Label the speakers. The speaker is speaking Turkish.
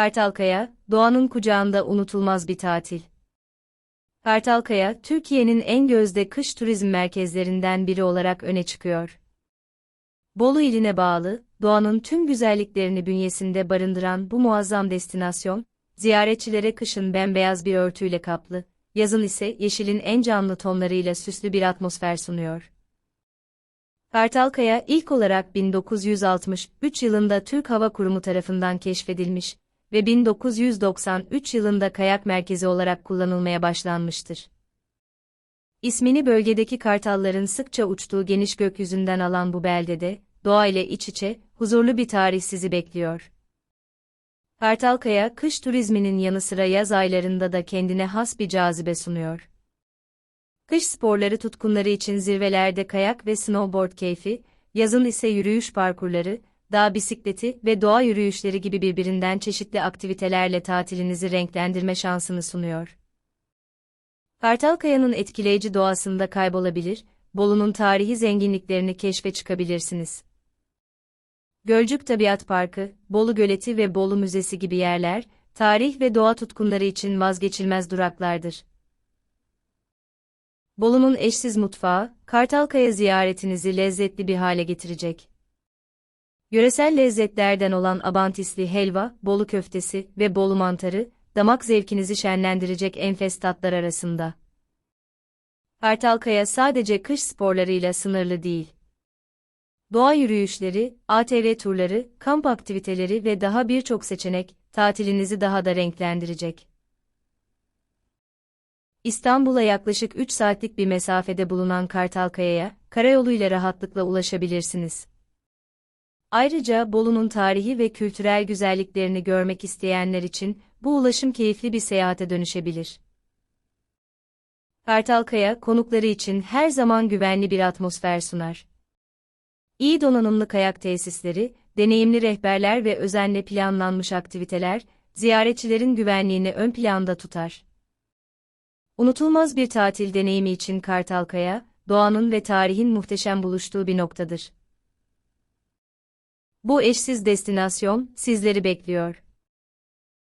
Speaker 1: Kartalkaya, doğanın kucağında unutulmaz bir tatil. Kartalkaya, Türkiye'nin en gözde kış turizm merkezlerinden biri olarak öne çıkıyor. Bolu iline bağlı, doğanın tüm güzelliklerini bünyesinde barındıran bu muazzam destinasyon, ziyaretçilere kışın bembeyaz bir örtüyle kaplı, yazın ise yeşilin en canlı tonlarıyla süslü bir atmosfer sunuyor. Kartalkaya ilk olarak 1963 yılında Türk Hava Kurumu tarafından keşfedilmiş ve 1993 yılında kayak merkezi olarak kullanılmaya başlanmıştır. İsmini bölgedeki kartalların sıkça uçtuğu geniş gökyüzünden alan bu beldede, doğa ile iç içe, huzurlu bir tarih sizi bekliyor. Kartalkaya, kış turizminin yanı sıra yaz aylarında da kendine has bir cazibe sunuyor. Kış sporları tutkunları için zirvelerde kayak ve snowboard keyfi, yazın ise yürüyüş parkurları, dağ bisikleti ve doğa yürüyüşleri gibi birbirinden çeşitli aktivitelerle tatilinizi renklendirme şansını sunuyor. Kartalkaya'nın etkileyici doğasında kaybolabilir, Bolu'nun tarihi zenginliklerini keşfe çıkabilirsiniz. Gölcük Tabiat Parkı, Bolu Göleti ve Bolu Müzesi gibi yerler, tarih ve doğa tutkunları için vazgeçilmez duraklardır. Bolu'nun eşsiz mutfağı, Kartalkaya ziyaretinizi lezzetli bir hale getirecek. Yöresel lezzetlerden olan abantisli helva, Bolu köftesi ve Bolu mantarı, damak zevkinizi şenlendirecek enfes tatlar arasında. Kartalkaya sadece kış sporlarıyla sınırlı değil. Doğa yürüyüşleri, ATV turları, kamp aktiviteleri ve daha birçok seçenek, tatilinizi daha da renklendirecek. İstanbul'a yaklaşık 3 saatlik bir mesafede bulunan Kartalkaya'ya, karayoluyla rahatlıkla ulaşabilirsiniz. Ayrıca Bolu'nun tarihi ve kültürel güzelliklerini görmek isteyenler için bu ulaşım keyifli bir seyahate dönüşebilir. Kartalkaya, konukları için her zaman güvenli bir atmosfer sunar. İyi donanımlı kayak tesisleri, deneyimli rehberler ve özenle planlanmış aktiviteler, ziyaretçilerin güvenliğini ön planda tutar. Unutulmaz bir tatil deneyimi için Kartalkaya, doğanın ve tarihin muhteşem buluştuğu bir noktadır. Bu eşsiz destinasyon sizleri bekliyor.